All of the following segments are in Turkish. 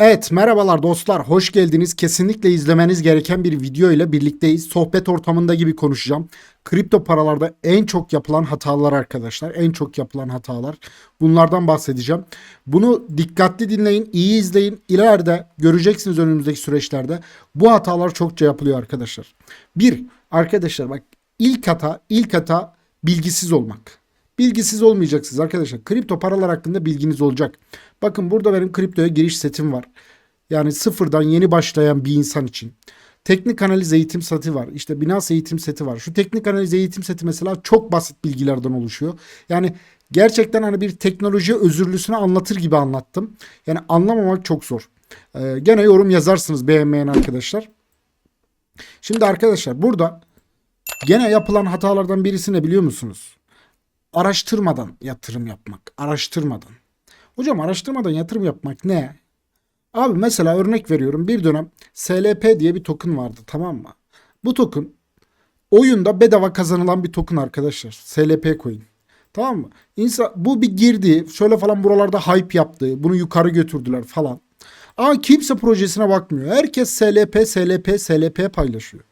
Evet merhabalar dostlar hoş geldiniz. Kesinlikle izlemeniz gereken bir video ile birlikteyiz. Sohbet ortamında gibi konuşacağım. Kripto paralarda en çok yapılan hatalar arkadaşlar. En çok yapılan hatalar. Bunlardan bahsedeceğim. Bunu dikkatli dinleyin, iyi izleyin. İleride göreceksiniz önümüzdeki süreçlerde. Bu hatalar çokça yapılıyor arkadaşlar. Bir, arkadaşlar bak ilk hata, ilk hata bilgisiz olmak. Bilgisiz olmayacaksınız arkadaşlar. Kripto paralar hakkında bilginiz olacak. Bakın burada benim kriptoya giriş setim var. Yani sıfırdan yeni başlayan bir insan için. Teknik analiz eğitim seti var. İşte Binance eğitim seti var. Şu teknik analiz eğitim seti mesela çok basit bilgilerden oluşuyor. Yani gerçekten hani bir teknoloji özürlüsünü anlatır gibi anlattım. Yani anlamamak çok zor. Ee, gene yorum yazarsınız beğenmeyen arkadaşlar. Şimdi arkadaşlar burada gene yapılan hatalardan birisi ne biliyor musunuz? Araştırmadan yatırım yapmak. Araştırmadan. Hocam araştırmadan yatırım yapmak ne? Abi mesela örnek veriyorum bir dönem SLP diye bir token vardı tamam mı? Bu token oyunda bedava kazanılan bir token arkadaşlar. SLP coin. Tamam mı? İnsan, bu bir girdi. Şöyle falan buralarda hype yaptı. Bunu yukarı götürdüler falan. Ama kimse projesine bakmıyor. Herkes SLP, SLP, SLP paylaşıyor.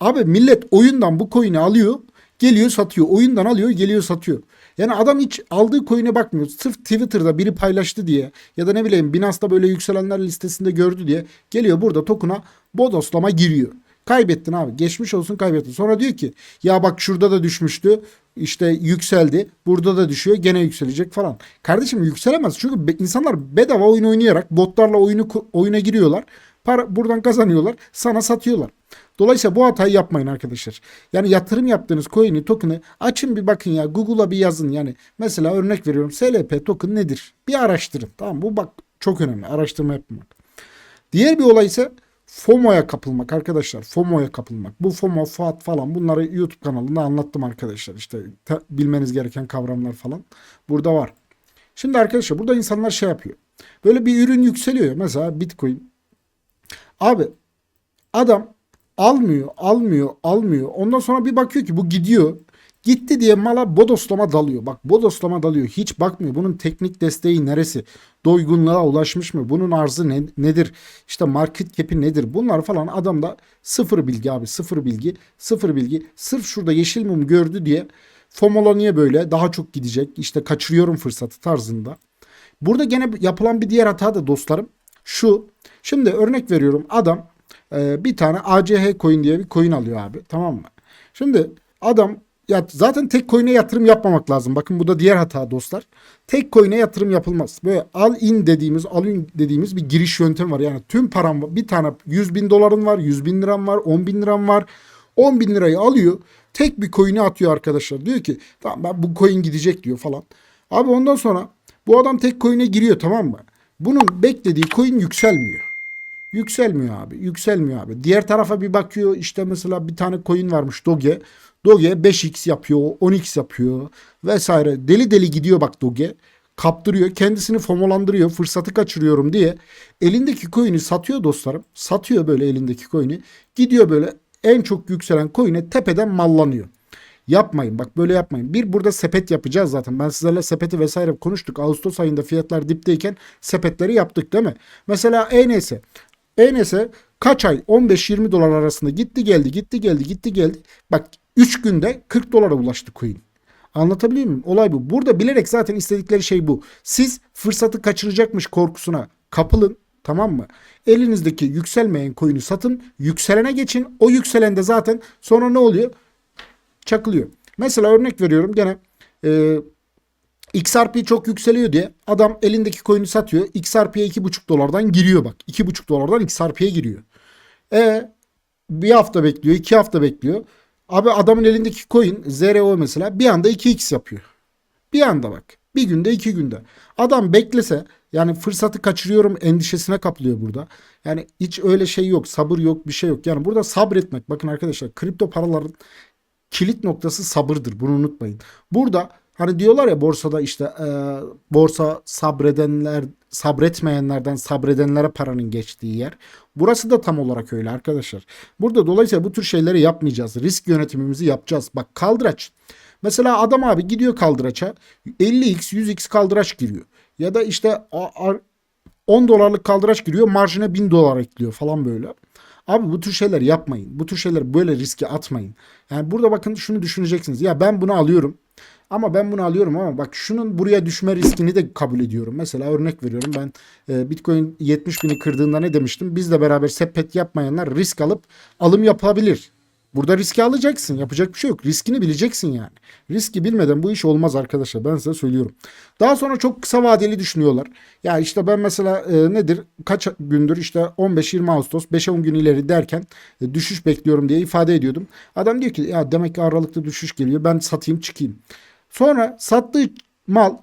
Abi millet oyundan bu coin'i alıyor. Geliyor satıyor. Oyundan alıyor geliyor satıyor. Yani adam hiç aldığı coin'e bakmıyor. Sırf Twitter'da biri paylaştı diye ya da ne bileyim Binance'da böyle yükselenler listesinde gördü diye geliyor burada token'a bodoslama giriyor. Kaybettin abi. Geçmiş olsun kaybettin. Sonra diyor ki ya bak şurada da düşmüştü. İşte yükseldi. Burada da düşüyor. Gene yükselecek falan. Kardeşim yükselemez. Çünkü insanlar bedava oyun oynayarak botlarla oyunu oyuna giriyorlar. Para buradan kazanıyorlar. Sana satıyorlar. Dolayısıyla bu hatayı yapmayın arkadaşlar. Yani yatırım yaptığınız coin'i, token'ı açın bir bakın ya. Google'a bir yazın yani. Mesela örnek veriyorum. SLP token nedir? Bir araştırın. Tamam bu bak çok önemli. Araştırma yapmak. Diğer bir olay ise FOMO'ya kapılmak arkadaşlar. FOMO'ya kapılmak. Bu FOMO, FAT falan bunları YouTube kanalında anlattım arkadaşlar. İşte te- bilmeniz gereken kavramlar falan burada var. Şimdi arkadaşlar burada insanlar şey yapıyor. Böyle bir ürün yükseliyor. Mesela Bitcoin. Abi adam almıyor, almıyor, almıyor. Ondan sonra bir bakıyor ki bu gidiyor. Gitti diye mala bodoslama dalıyor. Bak bodoslama dalıyor. Hiç bakmıyor. Bunun teknik desteği neresi? Doygunluğa ulaşmış mı? Bunun arzı ne, nedir? İşte market cap'i nedir? Bunlar falan adamda sıfır bilgi abi. Sıfır bilgi. Sıfır bilgi. Sırf şurada yeşil mum gördü diye FOMO'lanıyor böyle. Daha çok gidecek. İşte kaçırıyorum fırsatı tarzında. Burada gene yapılan bir diğer hata da dostlarım şu. Şimdi örnek veriyorum adam e, bir tane ACH coin diye bir coin alıyor abi tamam mı? Şimdi adam ya zaten tek coin'e yatırım yapmamak lazım. Bakın bu da diğer hata dostlar. Tek coin'e yatırım yapılmaz. Böyle al in dediğimiz, al in dediğimiz bir giriş yöntemi var. Yani tüm param. Bir tane 100 bin doların var, 100 bin liram var, 10 bin liram var. 10 bin lirayı alıyor. Tek bir coin'e atıyor arkadaşlar. Diyor ki tamam ben bu coin gidecek diyor falan. Abi ondan sonra bu adam tek coin'e giriyor tamam mı? Bunun beklediği coin yükselmiyor. Yükselmiyor abi. Yükselmiyor abi. Diğer tarafa bir bakıyor işte mesela bir tane coin varmış Doge. Doge 5x yapıyor, 10x yapıyor vesaire. Deli deli gidiyor bak Doge. Kaptırıyor, kendisini fomolandırıyor, fırsatı kaçırıyorum diye. Elindeki coin'i satıyor dostlarım. Satıyor böyle elindeki coin'i. Gidiyor böyle en çok yükselen coin'e tepeden mallanıyor. Yapmayın bak böyle yapmayın. Bir burada sepet yapacağız zaten. Ben sizlerle sepeti vesaire konuştuk. Ağustos ayında fiyatlar dipteyken sepetleri yaptık değil mi? Mesela ENS. ENS kaç ay 15-20 dolar arasında gitti geldi gitti geldi gitti geldi. Bak 3 günde 40 dolara ulaştı coin. Anlatabiliyor muyum? Olay bu. Burada bilerek zaten istedikleri şey bu. Siz fırsatı kaçıracakmış korkusuna kapılın. Tamam mı? Elinizdeki yükselmeyen coin'i satın. Yükselene geçin. O yükselende zaten sonra ne oluyor? Çakılıyor. Mesela örnek veriyorum gene e, XRP çok yükseliyor diye adam elindeki coin'i satıyor. XRP'ye 2,5 dolardan giriyor bak. 2,5 dolardan XRP'ye giriyor. E bir hafta bekliyor, iki hafta bekliyor. Abi adamın elindeki coin ZRO mesela bir anda 2x yapıyor. Bir anda bak. Bir günde iki günde. Adam beklese yani fırsatı kaçırıyorum endişesine kaplıyor burada. Yani hiç öyle şey yok. Sabır yok bir şey yok. Yani burada sabretmek. Bakın arkadaşlar kripto paraların kilit noktası sabırdır. Bunu unutmayın. Burada hani diyorlar ya borsada işte e, borsa sabredenler sabretmeyenlerden sabredenlere paranın geçtiği yer. Burası da tam olarak öyle arkadaşlar. Burada dolayısıyla bu tür şeyleri yapmayacağız. Risk yönetimimizi yapacağız. Bak kaldıraç. Mesela adam abi gidiyor kaldıraça 50x 100x kaldıraç giriyor. Ya da işte a- a- 10 dolarlık kaldıraç giriyor marjine 1000 dolar ekliyor falan böyle. Abi bu tür şeyler yapmayın. Bu tür şeyler böyle riske atmayın. Yani burada bakın şunu düşüneceksiniz. Ya ben bunu alıyorum. Ama ben bunu alıyorum ama bak şunun buraya düşme riskini de kabul ediyorum. Mesela örnek veriyorum ben e, Bitcoin 70 bini kırdığında ne demiştim? Bizle beraber sepet yapmayanlar risk alıp alım yapabilir. Burada riski alacaksın. Yapacak bir şey yok. Riskini bileceksin yani. Riski bilmeden bu iş olmaz arkadaşlar. Ben size söylüyorum. Daha sonra çok kısa vadeli düşünüyorlar. Ya işte ben mesela e, nedir? Kaç gündür işte 15-20 Ağustos 5-10 gün ileri derken e, düşüş bekliyorum diye ifade ediyordum. Adam diyor ki ya demek ki Aralık'ta düşüş geliyor. Ben satayım çıkayım. Sonra sattığı mal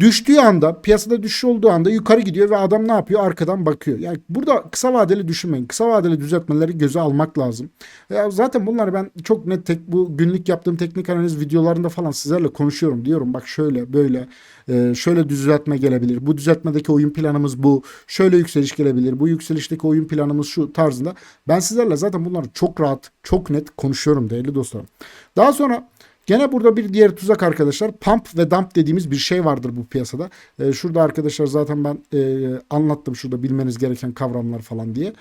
düştüğü anda piyasada düşüş olduğu anda yukarı gidiyor ve adam ne yapıyor? Arkadan bakıyor. Yani burada kısa vadeli düşünmeyin. Kısa vadeli düzeltmeleri göze almak lazım. Ya zaten bunları ben çok net tek bu günlük yaptığım teknik analiz videolarında falan sizlerle konuşuyorum. Diyorum bak şöyle böyle e, şöyle düzeltme gelebilir. Bu düzeltmedeki oyun planımız bu. Şöyle yükseliş gelebilir. Bu yükselişteki oyun planımız şu tarzında. Ben sizlerle zaten bunları çok rahat, çok net konuşuyorum değerli dostlarım. Daha sonra Gene burada bir diğer tuzak arkadaşlar. Pump ve dump dediğimiz bir şey vardır bu piyasada. Ee, şurada arkadaşlar zaten ben e, anlattım şurada bilmeniz gereken kavramlar falan diye.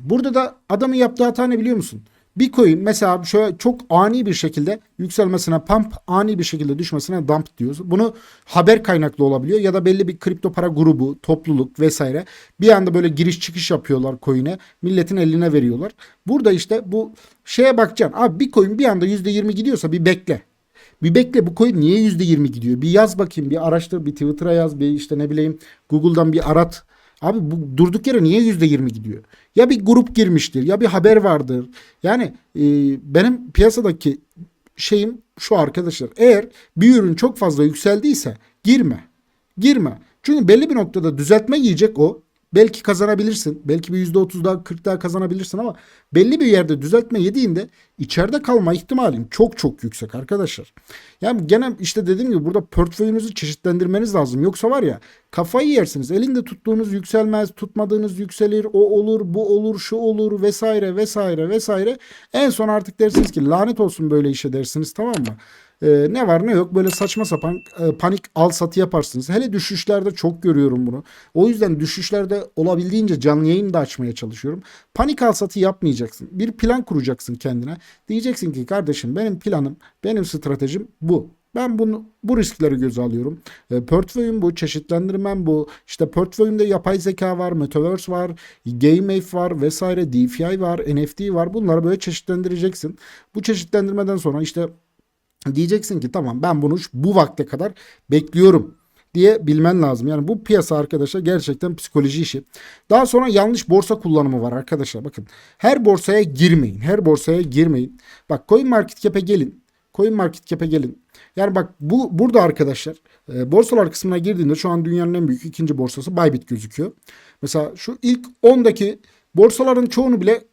Burada da adamın yaptığı hata ne biliyor musun? Bir coin mesela şöyle çok ani bir şekilde yükselmesine pump, ani bir şekilde düşmesine dump diyoruz. Bunu haber kaynaklı olabiliyor ya da belli bir kripto para grubu, topluluk vesaire bir anda böyle giriş çıkış yapıyorlar coin'e. Milletin eline veriyorlar. Burada işte bu şeye bakacaksın. Abi bir coin bir anda %20 gidiyorsa bir bekle. Bir bekle bu coin niye %20 gidiyor? Bir yaz bakayım, bir araştır, bir Twitter'a yaz, bir işte ne bileyim Google'dan bir arat. Abi bu durduk yere niye %20 gidiyor? Ya bir grup girmiştir ya bir haber vardır. Yani e, benim piyasadaki şeyim şu arkadaşlar. Eğer bir ürün çok fazla yükseldiyse girme. Girme. Çünkü belli bir noktada düzeltme yiyecek o. Belki kazanabilirsin. Belki bir %30 daha 40 daha kazanabilirsin ama belli bir yerde düzeltme yediğinde içeride kalma ihtimalin çok çok yüksek arkadaşlar. Yani gene işte dediğim gibi burada portföyünüzü çeşitlendirmeniz lazım. Yoksa var ya kafayı yersiniz. Elinde tuttuğunuz yükselmez, tutmadığınız yükselir, o olur, bu olur, şu olur vesaire vesaire vesaire. En son artık dersiniz ki lanet olsun böyle işe dersiniz tamam mı? Ee, ne var ne yok böyle saçma sapan e, panik al satı yaparsınız. Hele düşüşlerde çok görüyorum bunu. O yüzden düşüşlerde olabildiğince canlı yayın da açmaya çalışıyorum. Panik al satı yapmayacaksın. Bir plan kuracaksın kendine. Diyeceksin ki kardeşim benim planım, benim stratejim bu. Ben bunu bu riskleri göze alıyorum. E, portföyüm bu, çeşitlendirmem bu. İşte portföyümde yapay zeka var, metaverse var, game var vesaire, DeFi var, NFT var. Bunları böyle çeşitlendireceksin. Bu çeşitlendirmeden sonra işte Diyeceksin ki tamam ben bunu bu vakte kadar bekliyorum diye bilmen lazım. Yani bu piyasa arkadaşlar gerçekten psikoloji işi. Daha sonra yanlış borsa kullanımı var arkadaşlar. Bakın her borsaya girmeyin. Her borsaya girmeyin. Bak Coin Market Cap'e gelin. Coin Market Cap'e gelin. Yani bak bu burada arkadaşlar e, borsalar kısmına girdiğinde şu an dünyanın en büyük ikinci borsası Bybit gözüküyor. Mesela şu ilk 10'daki Borsaların çoğunu bile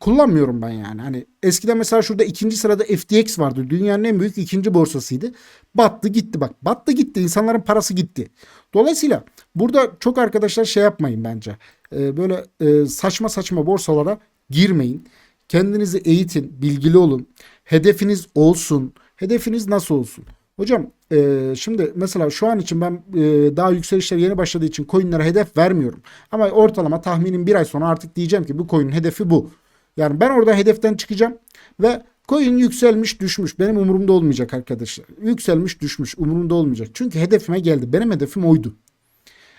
kullanmıyorum ben yani. Hani eskiden mesela şurada ikinci sırada FTX vardı. Dünyanın en büyük ikinci borsasıydı. Battı gitti bak. Battı gitti. İnsanların parası gitti. Dolayısıyla burada çok arkadaşlar şey yapmayın bence. Ee, böyle e, saçma saçma borsalara girmeyin. Kendinizi eğitin, bilgili olun. Hedefiniz olsun. Hedefiniz nasıl olsun? Hocam e, şimdi mesela şu an için ben e, daha yükselişler yeni başladığı için coinlere hedef vermiyorum. Ama ortalama tahminim bir ay sonra artık diyeceğim ki bu coin'in hedefi bu. Yani ben orada hedeften çıkacağım ve coin yükselmiş düşmüş benim umurumda olmayacak arkadaşlar. Yükselmiş düşmüş umurumda olmayacak. Çünkü hedefime geldi. Benim hedefim oydu.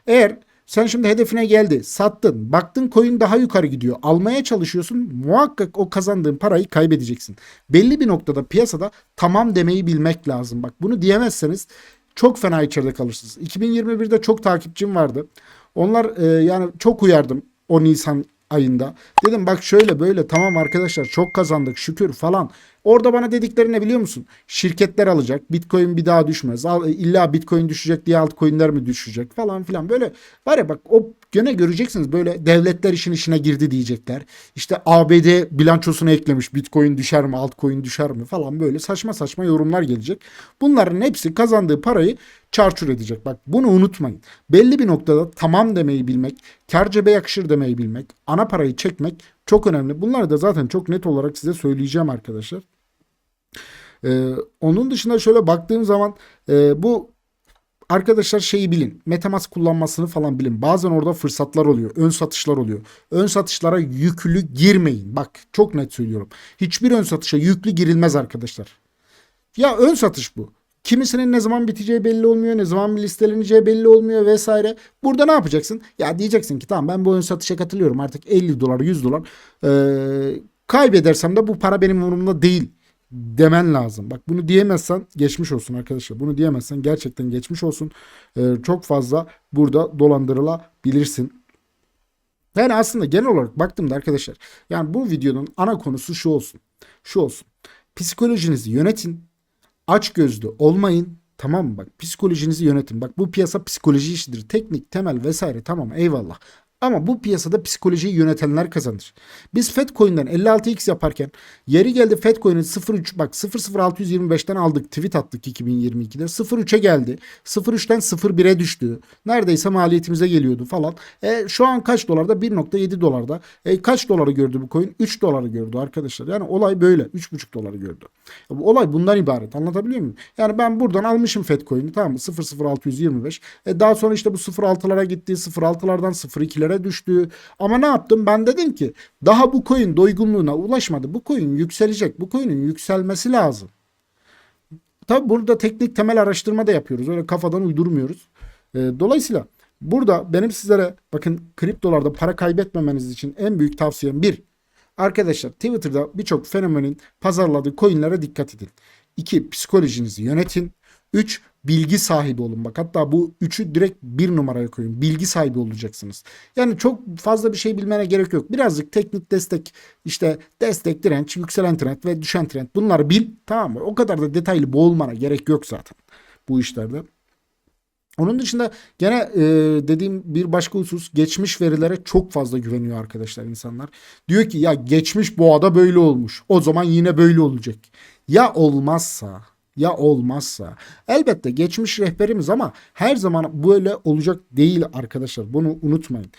Eğer sen şimdi hedefine geldi, sattın, baktın coin daha yukarı gidiyor. Almaya çalışıyorsun. Muhakkak o kazandığın parayı kaybedeceksin. Belli bir noktada piyasada tamam demeyi bilmek lazım. Bak bunu diyemezseniz çok fena içeride kalırsınız. 2021'de çok takipçim vardı. Onlar e, yani çok uyardım o Nisan ayında. Dedim bak şöyle böyle tamam arkadaşlar çok kazandık şükür falan. Orada bana dedikleri ne biliyor musun? Şirketler alacak. Bitcoin bir daha düşmez. İlla Bitcoin düşecek diye altcoin'ler mi düşecek falan filan. Böyle var ya bak o gene göreceksiniz böyle devletler işin içine girdi diyecekler. İşte ABD bilançosuna eklemiş Bitcoin düşer mi altcoin düşer mi falan böyle saçma saçma yorumlar gelecek. Bunların hepsi kazandığı parayı çarçur edecek. Bak bunu unutmayın. Belli bir noktada tamam demeyi bilmek, kar cebe yakışır demeyi bilmek, ana parayı çekmek çok önemli. Bunları da zaten çok net olarak size söyleyeceğim arkadaşlar. Ee, onun dışında şöyle baktığım zaman e, bu arkadaşlar şeyi bilin. Metamask kullanmasını falan bilin. Bazen orada fırsatlar oluyor. Ön satışlar oluyor. Ön satışlara yüklü girmeyin. Bak çok net söylüyorum. Hiçbir ön satışa yüklü girilmez arkadaşlar. Ya ön satış bu. Kimisinin ne zaman biteceği belli olmuyor, ne zaman listeleneceği belli olmuyor vesaire. Burada ne yapacaksın? Ya diyeceksin ki tamam ben bu ön satışa katılıyorum artık 50 dolar 100 dolar. Ee, kaybedersem de bu para benim umurumda değil demen lazım. Bak bunu diyemezsen geçmiş olsun arkadaşlar. Bunu diyemezsen gerçekten geçmiş olsun. Ee, çok fazla burada dolandırılabilirsin. Yani aslında genel olarak baktığımda arkadaşlar yani bu videonun ana konusu şu olsun. Şu olsun. Psikolojinizi yönetin. Aç gözlü olmayın. Tamam mı? Bak psikolojinizi yönetin. Bak bu piyasa psikoloji işidir. Teknik, temel vesaire tamam eyvallah. Ama bu piyasada psikolojiyi yönetenler kazanır. Biz Fedcoin'den 56x yaparken yeri geldi Fedcoin'in 0.3 bak 00625'ten aldık tweet attık 2022'de 0.3'e geldi. 0.3'ten 0.1'e düştü. Neredeyse maliyetimize geliyordu falan. E, şu an kaç dolarda? 1.7 dolarda. E, kaç doları gördü bu coin? 3 doları gördü arkadaşlar. Yani olay böyle. 3.5 doları gördü. E, olay bundan ibaret. Anlatabiliyor muyum? Yani ben buradan almışım Fedcoin'i tamam mı? 0.0625. E, daha sonra işte bu 0.6'lara gitti. 0.6'lardan 0.2'lere düştü. Ama ne yaptım? Ben dedim ki daha bu coin doygunluğuna ulaşmadı. Bu coin yükselecek. Bu coin'in yükselmesi lazım. Tabi burada teknik temel araştırma da yapıyoruz. Öyle kafadan uydurmuyoruz. E, dolayısıyla burada benim sizlere bakın kriptolarda para kaybetmemeniz için en büyük tavsiyem bir. Arkadaşlar Twitter'da birçok fenomenin pazarladığı coinlere dikkat edin. 2. Psikolojinizi yönetin. 3. Bilgi sahibi olun. Bak hatta bu üçü direkt bir numaraya koyun. Bilgi sahibi olacaksınız. Yani çok fazla bir şey bilmene gerek yok. Birazcık teknik destek işte destek direnç, yükselen trend ve düşen trend bunları bil. Tamam mı? O kadar da detaylı boğulmana gerek yok zaten bu işlerde. Onun dışında gene e, dediğim bir başka husus geçmiş verilere çok fazla güveniyor arkadaşlar insanlar. Diyor ki ya geçmiş boğada böyle olmuş. O zaman yine böyle olacak. Ya olmazsa ya olmazsa. Elbette geçmiş rehberimiz ama her zaman böyle olacak değil arkadaşlar. Bunu unutmayın.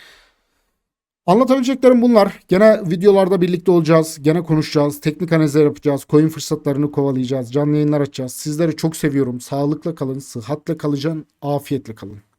Anlatabileceklerim bunlar. Gene videolarda birlikte olacağız. Gene konuşacağız. Teknik analizler yapacağız. Coin fırsatlarını kovalayacağız. Canlı yayınlar açacağız. Sizleri çok seviyorum. Sağlıkla kalın, sıhhatle kalacağın, afiyetle kalın.